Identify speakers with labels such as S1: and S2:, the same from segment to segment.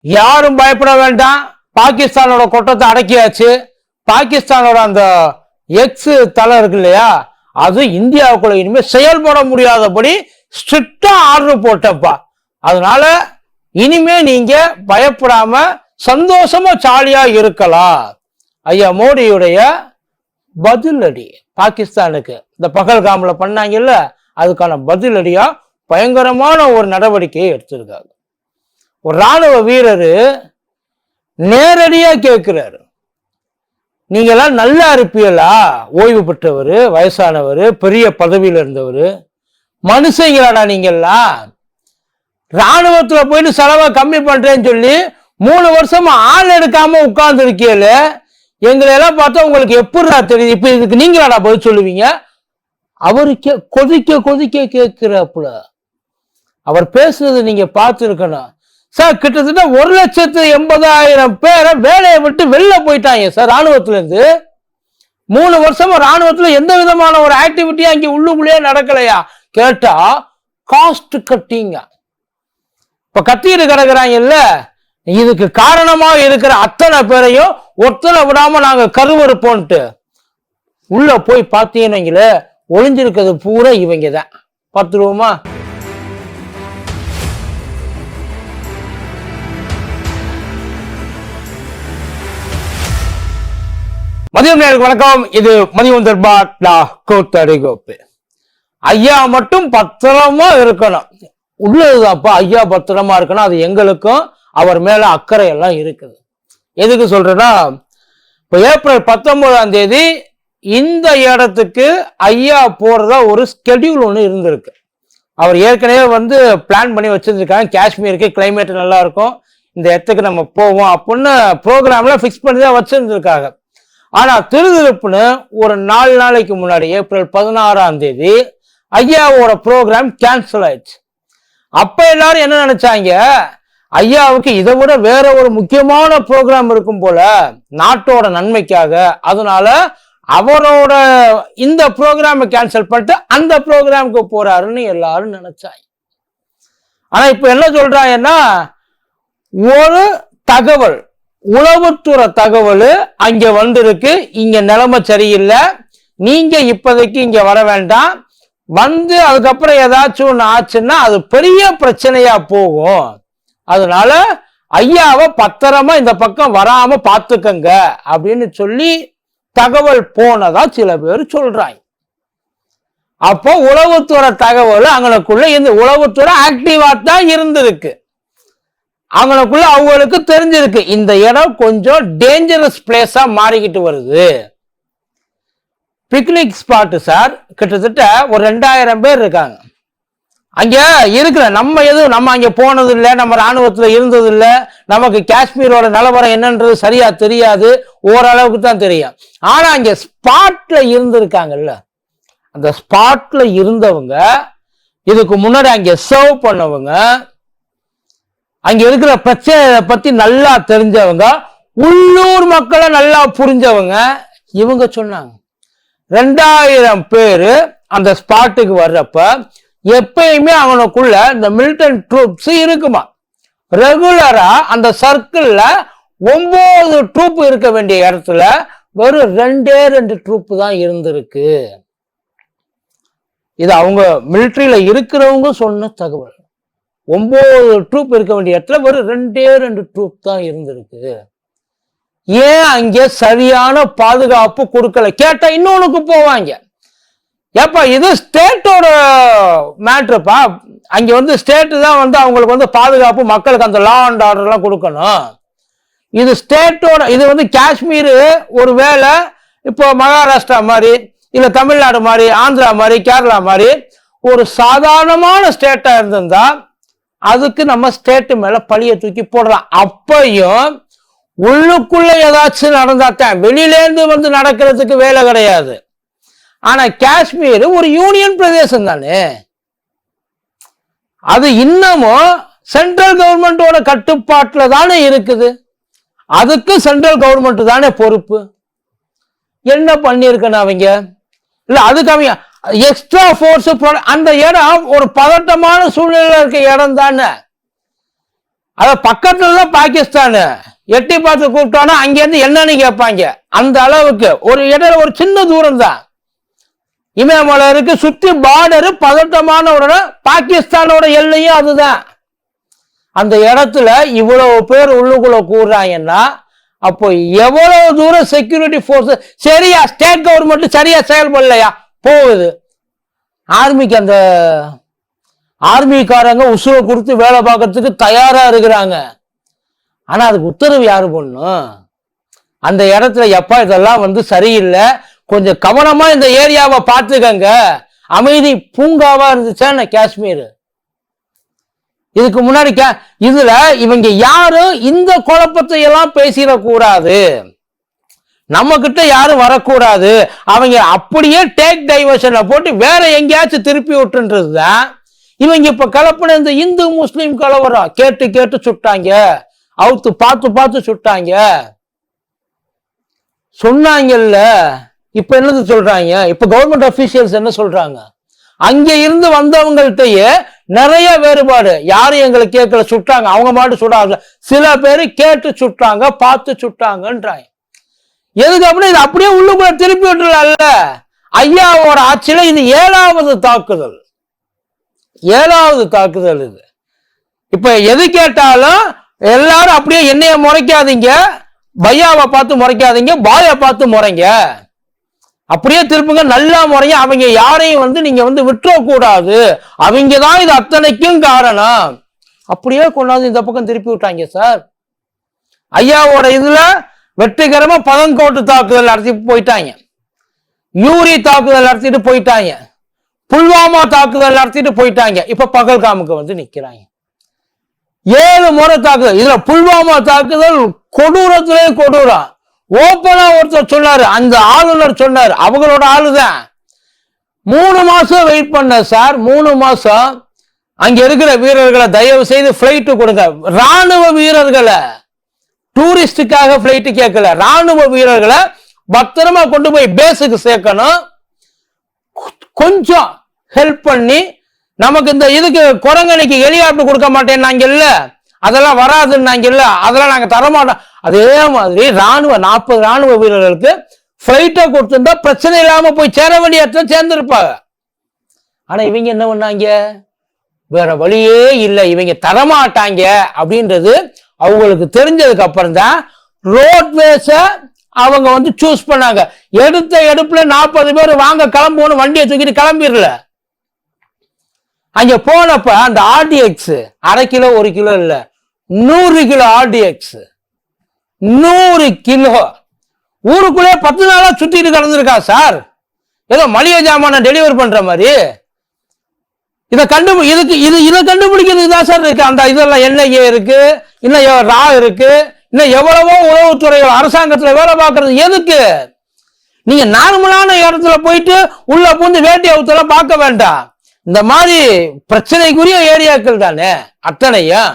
S1: யாரும் பயப்பட வேண்டாம். பாகிஸ்தானோட கொட்டத்தை அடக்கியாச்சு. பாகிஸ்தானோட அந்த எக்ஸ் தலை இருக்கு இல்லையா? அது இந்தியாவுக்குள்ள இனிமேல் செயல்பட முடியாதபடி ஸ்ட்ரிக்டா ஆர்டர் போட்டப்பா. அதனால இனிமே நீங்க பயப்படாம சந்தோஷமா ஜாலியா இருக்கலாம். ஐயா மோடியுடைய பதிலடி பாகிஸ்தானுக்கு. இந்த பகல்காமில் பண்ணாங்கல்ல அதுக்கான பதிலடியா பயங்கரமான ஒரு நடவடிக்கையை எடுத்திருக்காங்க ஒரு ராணுவ வீரர் நேரடியாக கேட்குறாரு நீங்களாம் நல்லா இருப்பீங்களா ஓய்வு பெற்றவர் வயசானவர் பெரிய பதவியில் இருந்தவர். மனுஷங்களாடா நீங்கெல்லாம். ராணுவத்தில் போயிட்டு செலவை கம்மி பண்ணுறேன்னு சொல்லி மூணு வருஷமா ஆள் எடுக்காம உட்கார்ந்துருக்கீல எங்களை எல்லாம் பார்த்தா உங்களுக்கு எப்படிடா தெரியுது? இப்போ இதுக்கு நீங்களாடா பதில் சொல்லுவீங்க? அவரு கொதிக்க கொதிக்க கேட்கிறாப்புல அவர் பேசுறது நீங்க பார்த்துருக்கணும். சார் கிட்டத்தட்ட ஒரு லட்சத்து எண்பதாயிரம் பேரை வேலையை விட்டு வெளில போயிட்டாங்க சார் ராணுவத்திலேருந்து மூணு வருஷமா ராணுவத்தில் எந்த விதமான ஒரு ஆக்டிவிட்டியும் அங்கே உள்ளுக்குள்ளேயே நடக்கலையா? கேட்டா காஸ்ட் கட்டிங்க இப்ப கத்திட்டு கிடக்குறாங்கல்ல இதுக்கு காரணமா இருக்கிற அத்தனை பேரையும் ஒருத்தனை விடாம நாங்க கருவறுப்போன்ட்டு. உள்ள போய் பார்த்தீங்கன்னு ஒளிஞ்சிருக்கிறது பூரா இவங்க தான். பார்த்துருவோமா? மதியம் நேருக்கு வணக்கம். இது மதியம் தர்பாட்லா கூத்தடி கோப்பு ஐயா மட்டும் பத்திரமா இருக்கணும். உள்ளதுதான்ப்பா. ஐயா பத்திரமா இருக்கணும். அது எங்களுக்கும் அவர் மேல அக்கறை எல்லாம் இருக்குது. எதுக்கு சொல்றேன்னா இப்போ ஏப்ரல் பத்தொன்பதாம் தேதி இந்த இடத்துக்கு ஐயா போறதா ஒரு ஸ்கெடியூல் ஒன்று இருந்திருக்கு. அவர் ஏற்கனவே வந்து பிளான் பண்ணி வச்சிருந்துருக்காங்க. காஷ்மீருக்கு கிளைமேட் நல்லா இருக்கும். இந்த இடத்துக்கு நம்ம போவோம் அப்படின்னு ப்ரோக்ராம்லாம் ஃபிக்ஸ் பண்ணி தான் வச்சிருந்துருக்காங்க. ஆனா திருதிருப்புன்னு ஒரு நாலு நாளைக்கு முன்னாடி ஏப்ரல் பதினாறாம் தேதி ஐயாவோட ப்ரோக்ராம் கேன்சல் ஆயிடுச்சு. அப்ப எல்லாரும் என்ன நினைச்சாங்க? ஐயாவுக்கு இதை விட வேற ஒரு முக்கியமான ப்ரோக்ராம் இருக்கும் போல நாட்டோட நன்மைக்காக. அதனால அவரோட இந்த ப்ரோக்ராமை கேன்சல் பண்ணிட்டு அந்த ப்ரோக்ராமுக்கு போறாருன்னு எல்லாரும் நினைச்சாங்க. ஆனா இப்ப என்ன சொல்றாங்கன்னா ஒரு தகவல் உளவுத்துறை தகவல் அங்க வந்திருக்கு. இங்க நிலைமை சரியில்லை. நீங்க இப்போதைக்கு இங்க வர வேண்டாம். வந்து அதுக்கப்புறம் ஏதாச்சும் ஒன்று ஆச்சுன்னா அது பெரிய பிரச்சனையா போகும். அதனால ஐயாவை பத்திரமா இந்த பக்கம் வராம பார்த்துக்கங்க அப்படின்னு சொல்லி தகவல் போனதா சில பேர் சொல்றாங்க. அப்போ உளவுத்துறை தகவல் அங்கனக்குள்ள இந்த உளவுத்துறை ஆக்டிவா தான் இருந்திருக்கு. அவங்களுக்குள்ள அவங்களுக்கு தெரிஞ்சிருக்கு. இந்த இடம் கொஞ்சம் டேஞ்சரஸ் பிளேஸா மாறிக்கிட்டு வருது. பிக்னிக் ஸ்பாட்டு சார் கிட்டத்தட்ட ஒரு ரெண்டாயிரம் பேர் இருக்காங்க. அங்க இருக்கிற நம்ம எதுவும் நம்ம அங்க போனது இல்லை நம்ம ராணுவத்துல இருந்தது இல்லை நமக்கு காஷ்மீரோட நிலவரம் என்னன்றது சரியா தெரியாது. ஓரளவுக்கு தான் தெரியும். ஆனா அங்க ஸ்பாட்ல இருந்திருக்காங்கல்ல. அந்த ஸ்பாட்ல இருந்தவங்க இதுக்கு முன்னாடி அங்க சர்வ் பண்ணவங்க அங்க இருக்கிற பிரச்சனை பத்தி நல்லா தெரிஞ்சவங்க உள்ளூர் மக்களை நல்லா புரிஞ்சவங்க இவங்க சொன்னாங்க. ரெண்டாயிரம் பேரு அந்த ஸ்பாட்டுக்கு வர்றப்ப எப்பயுமே அவனுக்குள்ள இந்த மிலிட்டன் ட்ரூப்ஸ் இருக்குமா? ரெகுலரா அந்த சர்க்கிள்ல ஒன்பது ட்ரூப் இருக்க வேண்டிய இடத்துல வெறும் ரெண்டே ரெண்டு ட்ரூப் தான் இருந்திருக்கு. இது அவங்க மிலிட்ரியில இருக்கிறவங்க சொன்ன தகவல். ஒம்பது ட்ரூப் இருக்க வேண்டிய இடத்துல வெறும் ரெண்டே ரெண்டு ட்ரூப் தான் இருந்திருக்கு. ஏன் அங்கே சரியான பாதுகாப்பு கொடுக்கல? கேட்டா இன்னொன்னுக்கு போவாங்க. ஏப்பா இது ஸ்டேட்டோட மேட்ருப்பா அங்க வந்து ஸ்டேட்டு தான் வந்து அவங்களுக்கு வந்து பாதுகாப்பு மக்களுக்கு அந்த லா அண்ட் ஆர்டர்லாம் கொடுக்கணும். இது ஸ்டேட்டோட இது வந்து காஷ்மீர் ஒரு வேளை இப்போ மகாராஷ்டிரா மாதிரி இல்லை தமிழ்நாடு மாதிரி ஆந்திரா மாதிரி கேரளா மாதிரி ஒரு சாதாரணமான ஸ்டேட்டாக இருந்திருந்தால் அதுக்கு நம்ம ஸ்டேட்டு மேல பழிய தூக்கி போடலாம். அப்பையும் உள்ளுக்குள்ள ஏதாச்சும் நடந்தாத்தான் வெளியிலேருந்து வந்து நடக்கிறதுக்கு வேலை கிடையாது. ஆனா காஷ்மீர் ஒரு யூனியன் பிரதேசம் தானே. அது இன்னமும் சென்ட்ரல் கவர்மெண்டோட கட்டுப்பாட்டில் தானே இருக்குது. அதுக்கு சென்ட்ரல் கவர்மெண்ட் தானே பொறுப்பு. என்ன பண்ணிருக்கணும் அவங்க? இல்லை அதுக்கு அவங்க எக்ஸ்ட்ரா ஃபோர்ஸ் அந்த இடம் ஒரு பதட்டமான சூழ்நிலையில் இருக்க இடம் தானே. அத பக்கத்துல தான் பாகிஸ்தானு எட்டி பார்த்து கூப்பிட்டோன்னா அங்கேருந்து என்னன்னு கேட்பாங்க. அந்த அளவுக்கு ஒரு இடம் ஒரு சின்ன தூரம் தான். இமயமலை இருக்கு சுத்தி பார்டரு பதட்டமான ஒரு இடம். பாகிஸ்தானோட எல்லையும் அதுதான். அந்த இடத்துல இவ்வளவு பேர் உள்ளுக்குள்ள கூடுறாங்கன்னா அப்போ எவ்வளவு தூரம் செக்யூரிட்டி ஃபோர்ஸ் சரியா ஸ்டேட் கவர்மெண்ட் சரியா செயல்படலையா? போகுது. ஆர்மிக்கு அந்த ஆர்மிக்காரங்க உசுரை கொடுத்து வேலை பார்க்கறதுக்கு தயாரா இருக்கிறாங்க. ஆனா அதுக்கு உத்தரவு யாரு பண்ணும் அந்த இடத்துல எப்பா இதெல்லாம் வந்து சரியில்லை. கொஞ்சம் கவனமா இந்த ஏரியாவை பார்த்துக்கங்க. அமைதி பூங்காவா இருந்துச்சா காஷ்மீர்? இதுக்கு முன்னாடி கே- இதுல இவங்க யாரும் இந்த குழப்பத்தை எல்லாம் பேசிடக்கூடாது. நம்ம கிட்ட யாரும் வரக்கூடாது. அவங்க அப்படியே டேக் டைவர்ஷனை போட்டு வேற எங்கேயாச்சும் திருப்பி விட்டுன்றது தான். இவங்க இப்ப கலப்பின இந்த இந்து முஸ்லீம் கலவரம். கேட்டு கேட்டு சுட்டாங்க. அவுத்து பார்த்து பார்த்து சுட்டாங்க. சொன்னாங்கல்ல இப்ப என்னது சொல்றாங்க? இப்ப கவர்மெண்ட் அபிஷியல்ஸ் என்ன சொல்றாங்க? அங்க இருந்து வந்தவங்கள்ட்டயே நிறைய வேறுபாடு. யாரும் எங்களை கேட்கல சுட்டாங்க. அவங்க மாட்டு சுடாங்க சில பேர் கேட்டு சுட்டாங்க பார்த்து சுட்டாங்கன்றாங்க. எதுக்கு அப்படின்னா இது அப்படியே உள்ளுக்குள்ள திருப்பி விட்டுலாம்ல ஐயாவோட ஆட்சியில இது ஏழாவது தாக்குதல். ஏழாவது தாக்குதல் இது. இப்ப எது கேட்டாலும் எல்லாரும் அப்படியே என்னைய முறைக்காதீங்க பையாவை பார்த்து முறைக்காதீங்க பாயை பார்த்து முறைங்க. அப்படியே திருப்புங்க நல்லா முறைய அவங்க யாரையும் வந்து நீங்க வந்து விட்டுறக்கூடாது. அவங்க தான் இது அத்தனைக்கும் காரணம். அப்படியே கொண்டாந்து இந்த பக்கம் திருப்பி விட்டாங்க சார். ஐயாவோட இதுல வெற்றிகரமா பதங்கோட்டு தாக்குதல் நடத்திட்டு போயிட்டாங்க. யூரி தாக்குதல் நடத்திட்டு போயிட்டாங்க. புல்வாமா தாக்குதல் நடத்திட்டு போயிட்டாங்க. இப்ப பகல்காமுக்கு வந்து நிக்கிறாங்க. ஏழு முறை தாக்குதல். இதுல புல்வாமா தாக்குதல் கொடூரத்திலே கொடூரம் ஓப்பனா ஒருத்தர் சொன்னாரு. அந்த ஆளுநர் சொன்னார். அவங்களோட ஆளுதான். மூணு மாசம் வெயிட் பண்ண சார். மூணு மாசம் அங்க இருக்கிற வீரர்களை தயவு செய்து பிளைட்டு கொடுங்க. ராணுவ வீரர்களை டூரிஸ்டுக்காக பிளைட் கேட்கல. ராணுவ வீரர்களை பத்திரமா கொண்டு போய் பேஸுக்கு சேர்க்கணும். கொஞ்சம் ஹெல்ப் பண்ணி நமக்கு இந்த இதுக்கு குரங்கணிக்கு ஹெலிகாப்டர் கொடுக்க மாட்டேன்னாங்கல்ல? அதெல்லாம் வராதுன்னாங்கல்ல? அதெல்லாம் நாங்க தரமாட்டோம். அதே மாதிரி ராணுவ நாற்பது ராணுவ வீரர்களுக்கு ஃபிளைட்டை கொடுத்துருந்தா பிரச்சனை இல்லாம போய் சேர வேண்டிய இடத்துல சேர்ந்திருப்பாங்க. ஆனா இவங்க என்ன பண்ணாங்க? வேற வழியே இல்லை. இவங்க தரமாட்டாங்க அப்படின்றது அவங்களுக்கு தெரிஞ்சதுக்கு அப்புறம் தான் ரோட்வேஸை அவங்க வந்து சூஸ் பண்ணாங்க. எடுத்த எடுப்புல நாற்பது பேர் வாங்க கிளம்புவோன்னு வண்டியை தூக்கிட்டு கிளம்பிடல. அங்க போனப்ப அந்த ஆர்டிஎக்ஸ் அரை கிலோ ஒரு கிலோ இல்ல நூறு கிலோ ஆர்டிஎக்ஸ் நூறு கிலோ. ஊருக்குள்ளே பத்து நாளா சுத்திட்டு கிடந்திருக்கா சார். ஏதோ மளிகை ஜாமான டெலிவரி பண்ற மாதிரி. இதை கண்டு இதுக்கு இது இதை கண்டுபிடிக்கிறதுக்கு தான் சார் இருக்கு? அந்த இதெல்லாம் என்ஐஏ இருக்கு இன்னும் ரா இருக்கு இன்னும் எவ்வளவோ உளவுத்துறைகள் அரசாங்கத்துல வேலை பார்க்கறது எதுக்கு? நீங்க நார்மலான இடத்துல போயிட்டு உள்ள பூந்து வேட்டி அவுத்தெல்லாம் பார்க்க வேண்டாம். இந்த மாதிரி பிரச்சனைக்குரிய ஏரியாக்கள் தானே அத்தனையும்.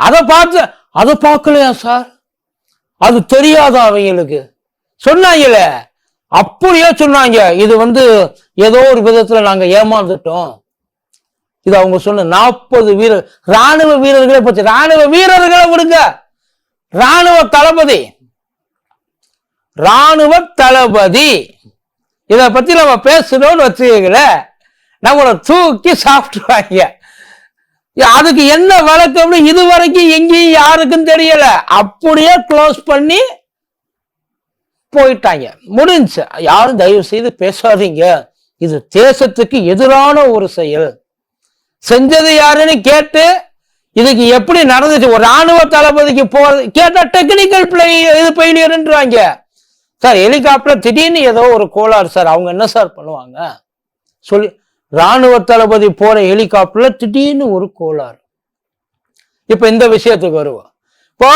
S1: அதை பார்த்து அதை பார்க்கலையா சார்? அது தெரியாத அவங்களுக்கு சொன்னாங்களே அப்படியே சொன்னாங்க. இது வந்து ஏதோ ஒரு விதத்துல நாங்க ஏமாந்துட்டோம். இது அவங்க சொன்ன நாற்பது வீரர் ராணுவ வீரர்களை பற்றி ராணுவ வீரர்களை விடுங்க. ராணுவ தளபதி. ராணுவ தளபதி. இத பத்தி நம்ம பேசணும்னு வச்சுக்கங்களேன் நம்மளை தூக்கி சாப்பிட்டுருவாங்க. அதுக்கு என்ன வழக்கம்னு இது வரைக்கும் எங்கேயும் யாருக்கும் தெரியல. அப்படியே க்ளோஸ் பண்ணி போயிட்டாங்க. முடிஞ்சு. யாரும் தயவு செய்து பேசாதீங்க. இது தேசத்துக்கு எதிரான ஒரு செயல். செஞ்சது யாருன்னு கேட்டு இதுக்கு எப்படி நடந்துச்சு? ஒரு ராணுவ தளபதிக்கு போறது கேட்டா டெக்னிக்கல் பிளே இது பெயிலியர்ன்றாங்க சார் ஹெலிகாப்டர் திடீர்னு ஏதோ ஒரு கோளாறு சார் அவங்க என்ன சார் பண்ணுவாங்க? சொல்லி ராணுவ தளபதி போற ஹெலிகாப்டர்ல திடீர்னு ஒரு கோளாறு. இப்ப இந்த விஷயத்துக்கு வருவோம். இப்போ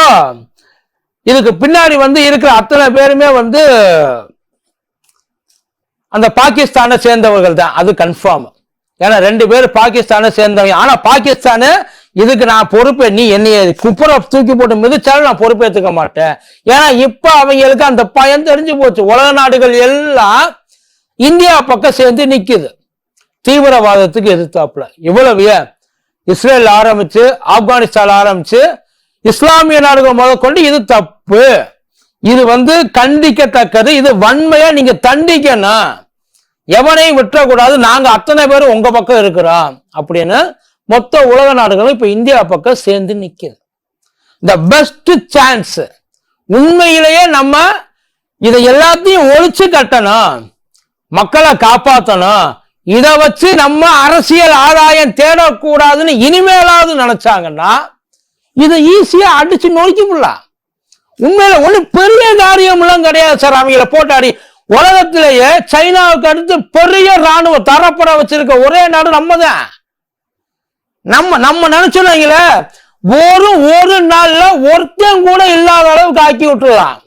S1: இதுக்கு பின்னாடி வந்து இருக்கிற அத்தனை பேருமே வந்து அந்த பாகிஸ்தானை சேர்ந்தவர்கள் தான். அது கன்ஃபார்ம் ஏன்னா ரெண்டு பேரும் பாகிஸ்தானை சேர்ந்தவங்க. ஆனா பாகிஸ்தானு இதுக்கு நான் பொறுப்பே நீ என்னைய குப்புற தூக்கி போட்டு மிதிச்சாலும் நான் பொறுப்பேற்றுக்க மாட்டேன். ஏன்னா இப்ப அவங்களுக்கு அந்த பயம் தெரிஞ்சு போச்சு. உலக நாடுகள் எல்லாம் இந்தியா பக்கம் சேர்ந்து நிக்குது. தீவிரவாதத்துக்கு எதிர்த்தாப்புல. இவ்வளவு இஸ்ரேல் ஆரம்பிச்சு ஆப்கானிஸ்தான் ஆரம்பிச்சு இஸ்லாமிய நாடுகள் முதற்கொண்டு இது தப்பு. இது வந்து கண்டிக்கத்தக்கது. இது வன்மையா நீங்க தண்டிக்கணும். எவனையும் விட்டுறக்கூடாது நாங்க அத்தனை பேரும் உங்க பக்கம் இருக்கிறோம். அப்படின்னு மொத்த உலக நாடுகளும் இப்ப இந்தியா பக்கம் சேர்ந்து நிக்குது. த பெஸ்ட் சான்ஸ் உண்மையிலேயே நம்ம இதை எல்லாத்தையும் ஒழிச்சு கட்டணும் மக்களை காப்பாற்றணும் இதை வச்சு நம்ம அரசியல் ஆதாயம் தேடக்கூடாதுன்னு இனிமேலாவது நினைச்சாங்கன்னா இதை ஈஸியா அடிச்சு நொறுக்கி முடியல உண்மையில ஒண்ணு பெரிய காரியம்லாம் கிடையாது சார். அவங்கள போட்டாடி உலகத்திலேயே சைனாவுக்கு அடுத்து பெரிய ராணுவ தரப்பட வச்சிருக்க ஒரே நாடு நம்ம தான் நம்ம நம்ம நினைச்சோங்கள ஒரு ஒரு நாள்ல ஒருத்தன் கூட இல்லாத அளவுக்கு ஆக்கி விட்டுறலாம்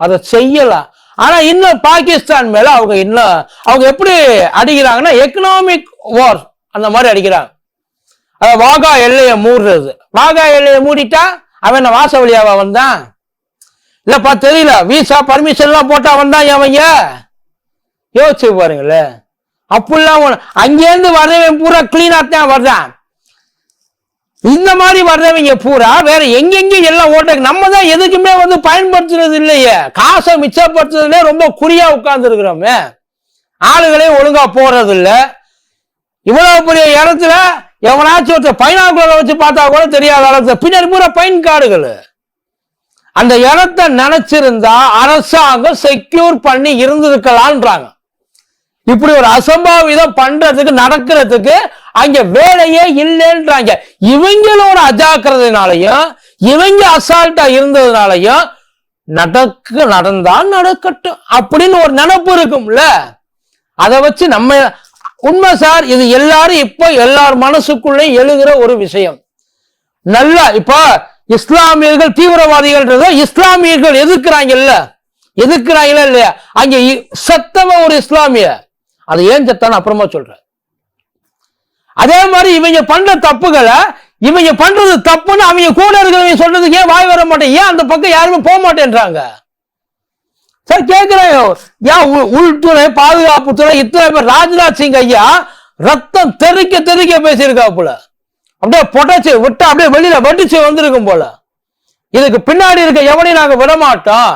S1: அதை செய்யலாம். ஆனா இன்னும் பாகிஸ்தான் மேல அவங்க இன்னும் அவங்க எப்படி அடிக்கிறாங்கன்னா எக்கனாமிக் வார் அந்த மாதிரி அடிக்கிறாங்க. அதை வாகா எல்லையை மூடுறது. வாகா எல்லையை மூடிட்டா அவன் என்ன வாச வழியாவா வந்தான்? இல்லப்பா தெரியல. விசா பர்மிஷன்லாம் போட்டா வந்தான் அவங்க? யோசிச்சு பாருங்களேன். அப்படிலாம் அங்கேருந்து வர்றவன் பூரா கிளீனா தான் வர்றான். இந்த மாதிரி வர்றவங்க பூரா வேற எங்கெங்க எல்லாம் ஓட்ட நம்ம தான் எதுக்குமே வந்து பயன்படுத்துறது இல்லையே. காசை மிச்சப்படுத்துறதுல ரொம்ப குறியா உட்கார்ந்துருக்குறோமே. ஆளுகளே ஒழுங்கா போறது இல்லை இவ்வளவு பெரிய இடத்துல எவனாச்சும் ஒருத்தர் பைனாக்குள்ள வச்சு பார்த்தா கூட தெரியாத அளவுக்கு. பின்னாடி பூரா பைன் காடுகள் அந்த இடத்த நினைச்சிருந்தா அரசாங்கம் செக்யூர் பண்ணி இருந்திருக்கலான்றாங்க இப்படி ஒரு அசம்பாவிதம் பண்றதுக்கு நடக்கிறதுக்கு அங்க வேலையே இல்லைன்றாங்க. இவங்களோட அஜாக்கிரதையினாலையும் இவங்க அசால்ட்டா இருந்ததுனாலையும் நடக்க நடந்தா நடக்கட்டும் அப்படின்னு ஒரு நினப்பு இருக்கும்ல. அதை வச்சு நம்ம உண்மை சார் இது எல்லாரும் இப்ப எல்லார் மனசுக்குள்ளே எழுகிற ஒரு விஷயம். நல்லா இப்போ இஸ்லாமியர்கள் தீவிரவாதிகள்ன்றத இஸ்லாமியர்கள் எதிர்க்கிறாங்கல்ல? எதிர்க்கிறாங்களா இல்லையா? அங்க இ- ஒரு இஸ்லாமிய. அது ஏன் செத்தான்னு அப்புறமா சொல்ற அதே மாதிரி இவங்க பண்ற தப்புகளை இவங்க பண்றது தப்புன்னு அவங்க கூட இருக்கிறவங்க சொல்றதுக்கு ஏன் வாய் வர மாட்டேன்? ஏன் அந்த பக்கம் யாருமே போக மாட்டேன்றாங்க? சார் கேட்கிறேன் ஏன் உள்- உள்துறை பாதுகாப்புத்துறை இத்தனை பேர் ராஜ்நாத் சிங் ஐயா ரத்தம் தெறிக்க தெறிக்க பேசியிருக்காப்புல. அப்படியே பொட்டாச்சு விட்டு அப்படியே வெளியில வெடிச்சு வந்திருக்கும் போல. இதுக்கு பின்னாடி இருக்க எவனையும் நாங்க விட மாட்டோம்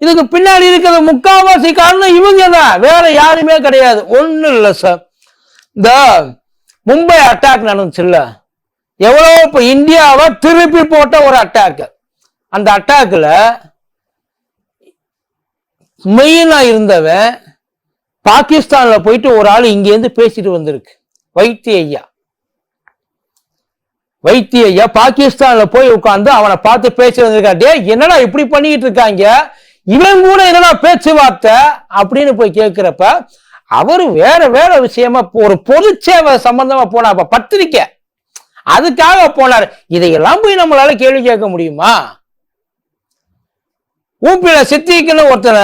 S1: இதுக்கு பின்னாடி இருக்கிற முக்காவாசி காரணம் இவங்க தான். வேற யாருமே கிடையாது. ஒன்றும் இல்லை சார் இந்த மும்பை அட்டாக் நடந்துச்சுல்ல எவ்வளோ இப்ப இந்தியாவை திருப்பி போட்ட ஒரு அட்டாக் அந்த அட்டாக்ல மெயினா இருந்தவன் பாகிஸ்தான்ல போயிட்டு ஒரு ஆள் இங்கேருந்து பேசிட்டு வந்திருக்கு. வைத்திய ஐயா. வைத்திய பாகிஸ்தான்ல போய் உட்கார்ந்து அவனை பார்த்து பேசி வந்திருக்காட்டே என்னடா இப்படி பண்ணிட்டு இருக்காங்க? இவன் கூட என்னடா பேச்சுவார்த்தை? அப்படின்னு போய் கேட்கிறப்ப அவரு வேற வேற விஷயமா ஒரு பொது சேவை சம்பந்தமா போனாப்ப பத்திரிக்கை. அதுக்காக போனார். இதையெல்லாம் போய் நம்மளால கேள்வி கேட்க முடியுமா? ஊப்பில சித்திக்குன்னு ஒருத்தனை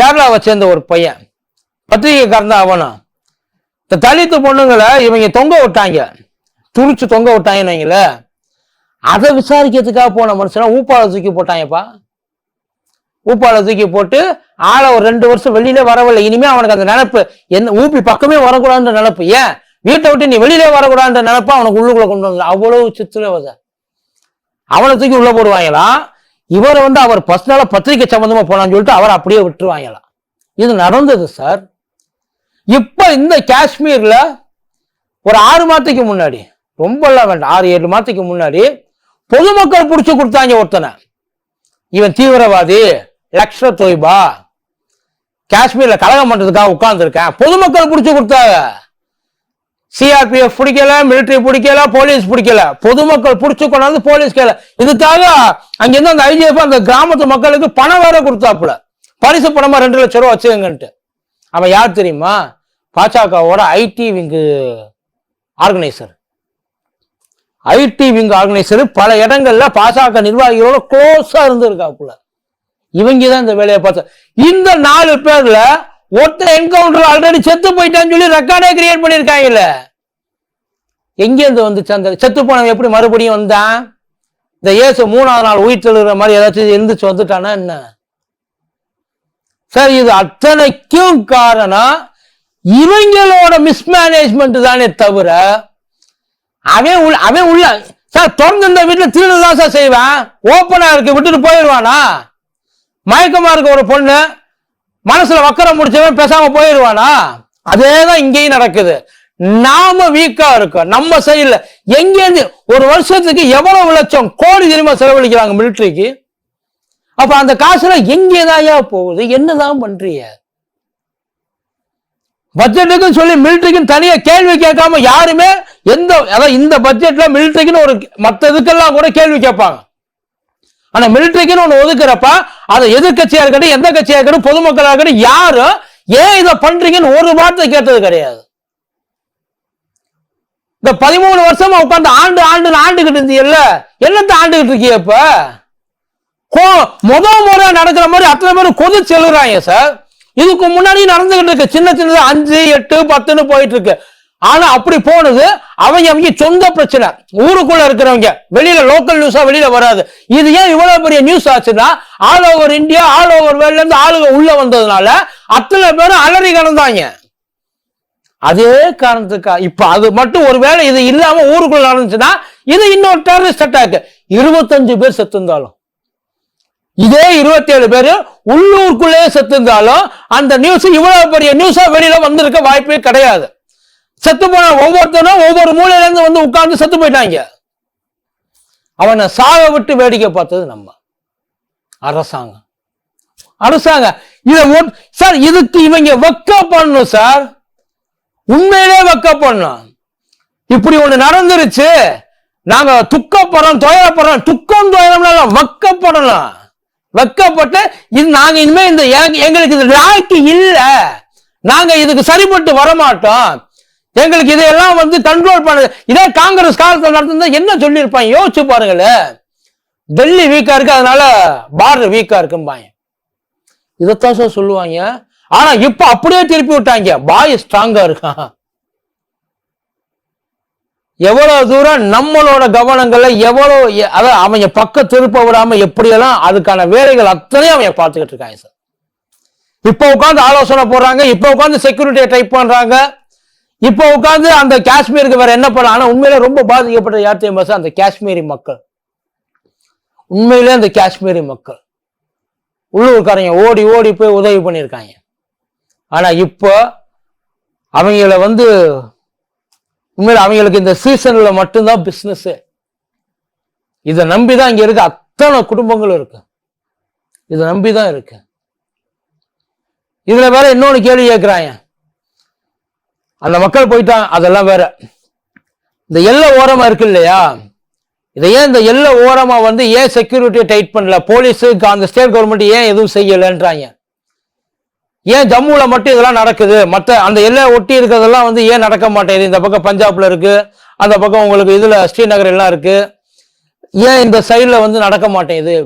S1: கேரளாவை சேர்ந்த ஒரு பையன். பத்திரிகைக்காரன் தான் அவனும். இந்த தலித்து பொண்ணுங்களை இவங்க தொங்க விட்டாங்க. துணிச்சு தொங்க விட்டாங்கன்னு வைங்களேன் அதை விசாரிக்கிறதுக்காக போன மனுஷனா ஊப்பால தூக்கி போட்டாங்கப்பா. ஊப்பால தூக்கி போட்டு ஆளை ஒரு ரெண்டு வருஷம் வெளியில வரவில்லை. இனிமே அவனுக்கு அந்த நினைப்பு என்ன ஊப்பி பக்கமே வரக்கூடாதுன்ற நினப்பு. ஏன்? வீட்டை விட்டு நீ வெளியிலே வரக்கூடாதுன்ற நினப்ப அவனுக்கு உள்ளுக்குள்ள கொண்டு வந்து அவ்வளவு சித்திரவதை. அவனை தூக்கி உள்ள போடுவாங்களாம் இவரை வந்து அவர் பர்சனலா பத்திரிக்கை சம்பந்தமா போனான்னு சொல்லிட்டு அவர் அப்படியே விட்டுருவாங்களாம் இது நடந்தது சார் இப்ப இந்த காஷ்மீர்ல ஒரு ஆறு மாதத்துக்கு முன்னாடி ரொம்ப எல்லாம் வேண்டாம். ஆறு ஏழு மாதத்துக்கு முன்னாடி பொதுமக்கள் பிடிச்சி கொடுத்தாங்க ஒருத்தனை. இவன் தீவிரவாதி லக்ஷ்ர தொய்பா. காஷ்மீர்ல கலகம் பண்றதுக்காக உட்கார்ந்துருக்கேன். பொதுமக்கள் பிடிச்சி கொடுத்தாங்க. சிஆர்பிஎஃப் பிடிக்கல மிலிட்டரி பிடிக்கல போலீஸ் பிடிக்கல. பொதுமக்கள் பிடிச்சு கொண்டாந்து போலீஸ் கேல. இதுக்காக அங்கிருந்து அந்த ஐஜிஎஃப் அந்த கிராமத்து மக்களுக்கு பணம் வேற கொடுத்தாப்புல. பரிசு பணமா ரெண்டு லட்சம் ரூபா வச்சுக்கங்கன்ட்டு. அவன் யார் தெரியுமா? பாஜகவோட IT wing organiser IT wing organiser பல இடங்கள்ல பாசக நிர்வாகிகளோட க்ளோஸா இருந்திருக்காப்புல. இவங்க தான் இந்த வேலையை பார்த்த. இந்த நாலு பேர்ல ஒருத்தர் என்கவுண்டர் ஆல்ரெடி செத்து போயிட்டான்னு சொல்லி ரெக்கார்டே கிரியேட் பண்ணிருக்காங்கல்ல இல்ல எங்கேருந்து வந்துச்சு அந்த செத்து போனவன் எப்படி மறுபடியும் வந்தான்? இந்த இயேசு மூணாவது நாள் உயிர் தெழுகிற மாதிரி ஏதாச்சும் இருந்துச்சு வந்துட்டானா என்ன? சார் இது அத்தனைக்கும் காரணம் இவங்களோட மிஸ்மேனேஜ்மெண்ட் தானே தவிர அவன் உள்ள அவன் உள்ள சார் திறந்து இந்த வீட்டில் திருடு தான் சார் செய்வேன். ஓப்பனா இருக்கு விட்டுட்டு போயிடுவானா? மயக்கமா இருக்க ஒரு பொண்ணு மனசுல வக்கரம் முடிச்சவன் பேசாம போயிடுவானா? அதே தான் இங்கேயும் நடக்குது. நாம வீக்கா இருக்கோம் நம்ம சைடுல. எங்கேருந்து ஒரு வருஷத்துக்கு எவ்வளவு லட்சம் கோடி தெரியுமா செலவழிக்கிறாங்க மிலிட்ரிக்கு அப்ப அந்த காசுல எங்கேதாயா போகுது? என்னதான் பண்றீங்க? பட்ஜெட்டுக்கும் சொல்லி மிலிட்ரிக்கும் தனியாக கேள்வி கேட்காம யாருமே எந்த அதாவது இந்த பட்ஜெட்ல மிலிட்ரிக்குன்னு ஒரு மற்ற இதுக்கெல்லாம் கூட கேள்வி கேட்பாங்க. ஆனா மிலிட்ரிக்குன்னு ஒன்று ஒதுக்குறப்ப அதை எதிர்கட்சியா இருக்கட்டும் எந்த கட்சியா இருக்கட்டும் பொதுமக்களாக இருக்கட்டும் யாரும் ஏன் இதை பண்றீங்கன்னு ஒரு வார்த்தை கேட்டது கிடையாது. இந்த பதிமூணு வருஷமா உட்காந்து ஆண்டு ஆண்டு ஆண்டுகிட்டு இருந்தீங்கல்ல என்னத்த ஆண்டுகிட்டு இருக்கீங்க இப்ப? கோ முத முறை நடக்கிற மாதிரி அத்தனை பேரும் கொது செல்லுறாங்க சார். இதுக்கு முன்னாடி நடந்துகிட்டு இருக்கு. சின்ன சின்னது அஞ்சு எட்டு பத்துன்னு போயிட்டு இருக்கு ஆனா அப்படி போனது அவங்க அவங்க சொந்த பிரச்சனை. ஊருக்குள்ள இருக்கிறவங்க. வெளியில லோக்கல் நியூஸா வெளியில வராது. இது ஏன் இவ்வளவு பெரிய நியூஸ் ஆச்சுன்னா all over India all over வேர்ல்ட்ல இருந்து ஆளுங்க உள்ள வந்ததுனால அத்தனை பேரும் அலறி கிடந்தாங்க. அதே காரணத்துக்கா. இப்ப அது மட்டும் ஒருவேளை இது இல்லாம ஊருக்குள்ள நடந்துச்சுன்னா இது இன்னொரு டெரரிஸ்ட் அட்டாக் இருபத்தஞ்சு பேர் செத்துருந்தாலும். இதே இருபத்தேழு பேரு உள்ளூருக்குள்ளே செத்துருந்தாலும் அந்த நியூஸ் இவ்வளவு பெரிய நியூஸா வெளியில வந்திருக்க வாய்ப்பே கிடையாது. செத்து போன ஒவ்வொருத்தனும் ஒவ்வொரு மூலையில இருந்து வந்து உட்கார்ந்து செத்து போயிட்டாங்க. அவனை சாக விட்டு வேடிக்கை பார்த்தது நம்ம. அரசாங்கம். அரசாங்கம். இதை சார் இதுக்கு இவங்க வக்க பண்ணணும் சார். உண்மையிலே வக்க பண்ணணும். இப்படி ஒண்ணு நடந்துருச்சு. நாங்க துக்கப்படுறோம் துயரப்படுறோம். துக்கம் துயரம்னால வக்கப்படலாம் வெக்கப்பட்டு இது நாங்க இனிமே இந்த எங்களுக்கு இது லாய்க்கு இல்ல. நாங்க இதுக்கு சரிப்பட்டு வரமாட்டோம். எங்களுக்கு இதையெல்லாம் வந்து கண்ட்ரோல் பண்ண இதே காங்கிரஸ் காலத்தில் நடந்தா என்ன சொல்லியிருப்பாங்க? யோசிச்சு பாருங்களேன். டெல்லி வீக்கா இருக்கு அதனால பார்டர் வீக்கா இருக்கும்பாங்க. இதைத்தான் சார் சொல்லுவாங்க. ஆனா இப்ப அப்படியே திருப்பி விட்டாங்க. பாய் ஸ்ட்ராங்கா இருக்கான். எவ்வளவு தூரம் நம்மளோட கவனங்களை எவ்வளவு அதாவது அவங்க பக்க திருப்ப விடாம எப்படியெல்லாம் அதுக்கான வேலைகள் அத்தனையும் அவங்க பார்த்துக்கிட்டு இருக்காங்க சார் இப்ப உட்காந்து ஆலோசனை போடுறாங்க இப்ப உட்காந்து செக்யூரிட்டியை டைப் பண்றாங்க. இப்ப உட்காந்து அந்த காஷ்மீருக்கு வேற என்ன பண்ணலாம் ஆனா உண்மையில ரொம்ப பாதிக்கப்பட்ட யார் தெரியுமா சார் அந்த காஷ்மீரி மக்கள். உண்மையிலே அந்த காஷ்மீரி மக்கள். உள்ளூர்காரங்க ஓடி ஓடி போய் உதவி பண்ணியிருக்காங்க. ஆனா இப்போ அவங்கள வந்து உண்மையில அவங்களுக்கு இந்த சீசன்ல மட்டும்தான் பிஸ்னஸ் இதை நம்பிதான் இங்க இருக்க அத்தனை குடும்பங்களும் இருக்கு. இதை நம்பிதான் இருக்கு. இதுல வேற இன்னொன்னு கேள்வி கேட்கிறாங்க அந்த மக்கள் போயிட்டாங்க அதெல்லாம் வேற. இந்த எல்லை ஓரமா இருக்கு இல்லையா? இதை ஏன் இந்த எல்லை ஓரமா வந்து ஏன் செக்யூரிட்டியை டைட் பண்ணல? போலீஸுக்கு அந்த ஸ்டேட் கவர்மெண்ட் ஏன் எதுவும் செய்யலைன்றாங்க. ஏன் ஜம்முல மட்டும் இதெல்லாம் நடக்குது? மற்ற அந்த எல்லை ஒட்டி இருக்கிறதெல்லாம் வந்து ஏன் நடக்க மாட்டேங்குது? இந்த பக்கம் பஞ்சாப்ல இருக்கு. அந்த பக்கம் உங்களுக்கு இதுல ஸ்ரீநகர் எல்லாம் இருக்கு. ஏன் இந்த சைடில் வந்து நடக்க மாட்டேங்குது?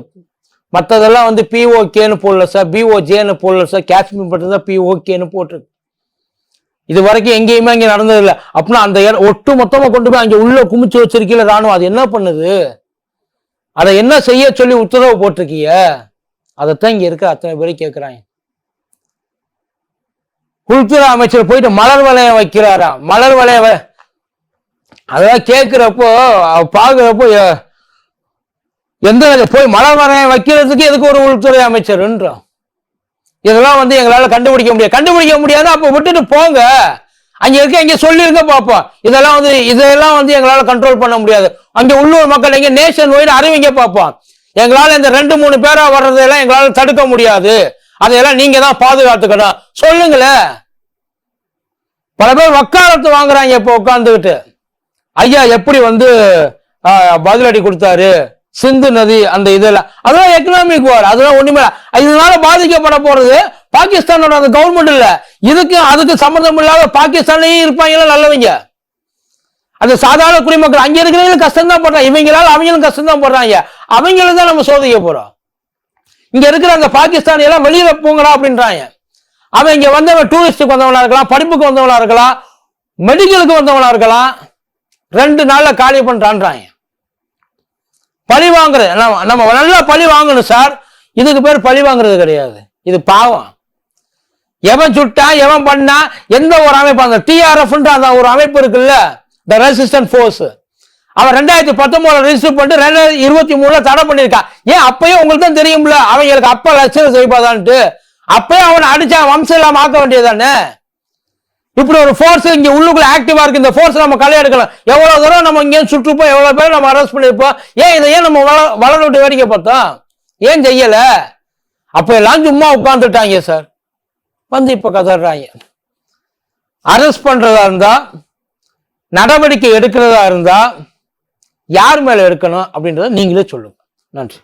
S1: மற்றதெல்லாம் வந்து பிஓகேன்னு போடல சார் பிஓஜேன்னு போடல சார் காஷ்மீர் மட்டும் தான் பிஓகேன்னு போட்டிருக்கு. இது வரைக்கும் எங்கேயுமே அங்கே நடந்தது இல்லை. அப்படின்னா அந்த இடம் ஒட்டு மொத்தமாக கொண்டு போய் அங்கே உள்ள குமிச்சு வச்சிருக்கீல ராணுவம். அது என்ன பண்ணுது? அதை என்ன செய்ய சொல்லி உத்தரவு போட்டிருக்கீங்க? அதைத்தான் இங்கே இருக்க அத்தனை பேரும் கேட்குறாங்க உள்துறை அமைச்சர் போயிட்டு மலர் வளையம் வைக்கிறாரா? மலர் வளைய அதெல்லாம் கேட்கிறப்போ பாக்குறப்போ எந்த போய் மலர் வளையம் வைக்கிறதுக்கு எதுக்கு ஒரு உள்துறை அமைச்சர்ன்றோம்? இதெல்லாம் வந்து எங்களால கண்டுபிடிக்க முடியாது. கண்டுபிடிக்க முடியாது அப்ப விட்டுட்டு போங்க. அங்க இருக்க இங்க சொல்லிருங்க பாப்போம். இதெல்லாம் வந்து இதெல்லாம் வந்து எங்களால கண்ட்ரோல் பண்ண முடியாது. அங்க உள்ளூர் மக்கள் எங்க நேஷன் வைடு அறிவிங்க பார்ப்போம் எங்களால இந்த ரெண்டு மூணு பேரா வர்றதெல்லாம் எங்களால தடுக்க முடியாது. அதையெல்லாம் நீங்க தான் பாதுகாத்துக்கணும். சொல்லுங்களேன் பல பேர் வக்காலத்து வாங்குறாங்க இப்ப உட்காந்துக்கிட்டு ஐயா எப்படி வந்து பதிலடி கொடுத்தாரு? சிந்து நதி அந்த இதெல்லாம். அதெல்லாம் எக்கனாமிக் வார் அதெல்லாம் ஒண்ணுமே இதனால பாதிக்கப்பட போறது பாகிஸ்தானோட அந்த கவர்மெண்ட் இல்ல. இதுக்கு அதுக்கு சம்மந்தம் இல்லாத பாகிஸ்தான்லயும் இருப்பாங்க நல்லவங்க? அந்த சாதாரண குடிமக்கள் அங்க இருக்கிறவங்களும் கஷ்டம் தான் படுறாங்க இவங்களால அவங்களும் கஷ்டம் தான் படுறாங்க அவங்களும் தான் நம்ம சோதிக்க போறோம். இங்க இருக்கிற அந்த பாகிஸ்தானி எல்லாம் வெளியில போங்கடா அப்படின்றாங்க. அவன் இங்க வந்தவன் டூரிஸ்டுக்கு வந்தவனா இருக்கலாம் படிப்புக்கு வந்தவனா இருக்கலாம் மெடிக்கலுக்கு வந்தவனா இருக்கலாம். ரெண்டு நாள்ல காலி பண்றான்றாங்க. பழி வாங்குறது நம்ம நம்ம நல்லா பழி வாங்கணும் சார். இதுக்கு பேர் பழி வாங்குறது கிடையாது. இது பாவம். எவன் சுட்டான் எவன் பண்ணா எந்த ஒரு அமைப்பு அந்த டிஆர்எஃப்ன்ற அந்த ஒரு அமைப்பு இருக்குல்ல த ரெசிஸ்டன்ட் ஃபோர்ஸ் அவன் ரெண்டாயிரத்தி பத்தொன்பதுல ரிஜிஸ்டர் பண்ணிட்டு ரெண்டாயிரத்தி இருபத்தி மூணுல தடை பண்ணியிருக்கான். ஏன் அப்பயும் உங்களுக்கு தான் தெரியும்ல? அவங்களுக்கு அப்ப லட்சம் செய்வாதான்ட்டு அப்பயே அவனை அடிச்சா வம்சம் இல்லாம ஆக்க வேண்டியதானே இப்படி ஒரு ஃபோர்ஸ் இங்க உள்ளுக்குள்ள ஆக்டிவா இருக்கு. இந்த ஃபோர்ஸ் நம்ம களை எடுக்கலாம். எவ்வளவு தூரம் நம்ம இங்கே சுற்றுப்போம் எவ்வளவு பேர் நம்ம அரெஸ்ட் பண்ணிருப்போம் ஏன் இதை ஏன் நம்ம வள வளர விட்டு வேடிக்கை பார்த்தோம்? ஏன் செய்யல? அப்ப எல்லாம் சும்மா உட்காந்துட்டாங்க சார் வந்து இப்ப கதறாங்க. அரெஸ்ட் பண்றதா இருந்தா நடவடிக்கை எடுக்கிறதா இருந்தா யார் மேல எடுக்கணும் அப்படின்றத நீங்களே சொல்லுங்க. நன்றி.